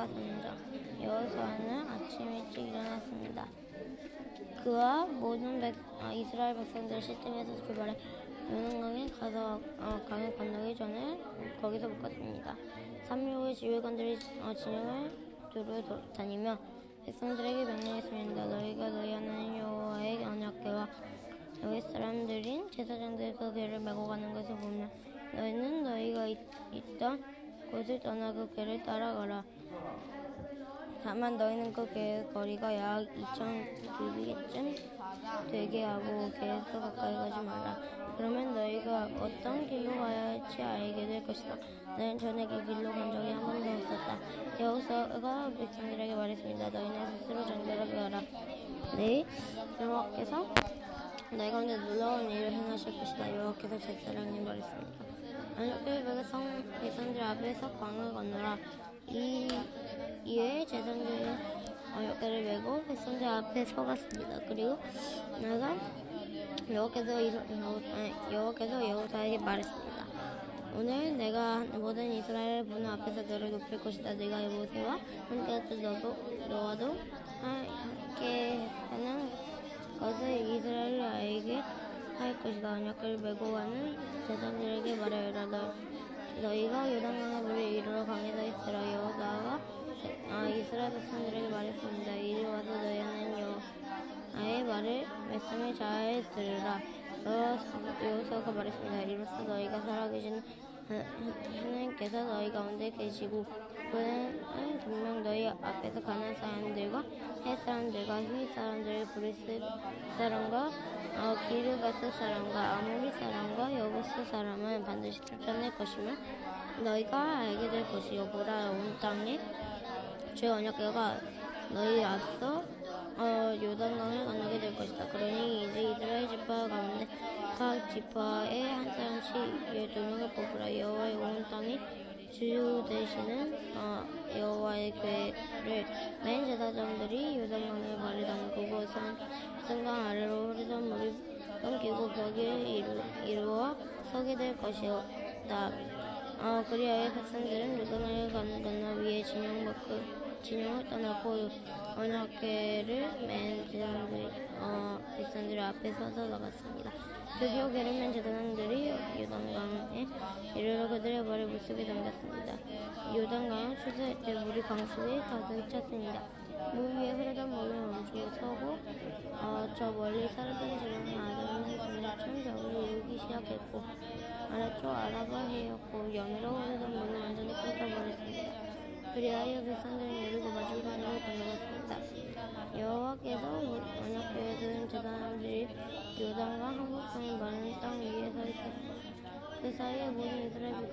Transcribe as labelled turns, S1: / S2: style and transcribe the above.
S1: 걸어갔습니다. 여호수아는 아침 일찍 일어났습니다. 그와 모든 백, 아, 이스라엘 백성들 시팀에서 출발해 요단강에 가서 어, 강을 건너기 전에 거기서 묵었습니다. 3일 후에 지휘관들이 어, 진영을 두루 도- 다니며 백성들에게 명령했습니다. 너희가 너희 하나님 여호와의 언약궤와 여기 사람들인 제사장들이 그 궤를 메고 가는 것을 보면 너희는 너희가 있, 있던 곳을 떠나 그 궤를 따라가라. 다만 너희는 그 거리가 약 2천 규빗쯤 되게 하고 궤에서 가까이 가지 말라. 그러면 너희가 어떤 길로 가야 할지 알게 될 것이다. 나는 전에 그 길로 간 적이 한 번도 없었다. 여호수아가 백성들에게 말했습니다. 너희는 스스로 정결하게 하라. 네, 여호와께서 너희 가운데 놀라운 일을 행하실 것이다. 여호와께서 제사장님 말했습니다. 안락교회 백성 백성들 앞에서 강을 건너라. 이 이에 제사장들이 어렵게를 메고 백성들 앞에 서갔습니다. 그리고 나서 여호와께서 이스- 여호- 아니, 여호와께서 여호사에게 말했습니다. 오늘 내가 모든 이스라엘 분 앞에서 너를 높일 것이다. 네가 모세와 함께 너도 너와도 함께 하는 것을 이스라엘 알게 할 것이다. 언약을 메고 가는 제사장들에게 말하여라. 너, 너희가 요단강의 물을 이루러 강에서 있으라. 여호사가 아, 이스라엘 백성들에게 말했습니다. 이리 와서 너희는 여호와의 말을 말씀을 잘 들으라. 여호사가 말했습니다. 이로써 너희가 살아계신 하나님께서 너희 가운데 계시고 그는 분명 너희 앞에서 가난 사람들과 헷 사람들과 휘 사람들 브리스 사람과 어, 기르가스 사람과 아모리 사람과 여부스 사람은 반드시 쫓아낼 것이며 너희가 알게 될 것이요 보라 온 땅에 주의 언약궤가 너희 앞서 어, 요단강을 건너게 될 것이다. 그러니 이제 이스라엘 지파 가운데 각 지파에 한 사람씩 열두 명을 뽑으라. 여호와의 온 땅에 주 되시는 어, 여호와의 궤를 맨 제사장들이 요단강에 발을 담그고 산, 산강 아래로 흐르던 물이 끊기고 벽을 이루, 이루어 서게 될 것이다. 어, 그리하여 백성들은 요단강을 건- 건너 위에 진영 밖을 진영을 떠나고 언약궤를 맨 제사장들이 어, 백성들 앞에 서서 나갔습니다. 드디어 맨 제사장들이 요단강에 이르러 그들의 발을 물속에 담갔습니다. 요단강을 추수할 때 물이 강수에 가득 찼습니다. 물 위에 흐르던 물을 멈추고 서고 어, 저 멀리 사르던 지령의 아담은 그네처럼 벽을 이루기 시작했고 아래쪽 아라바 해였고 연으로 흐르던 물을 완전히 끊겨버렸습니다. 그리하여 백성들은 있었습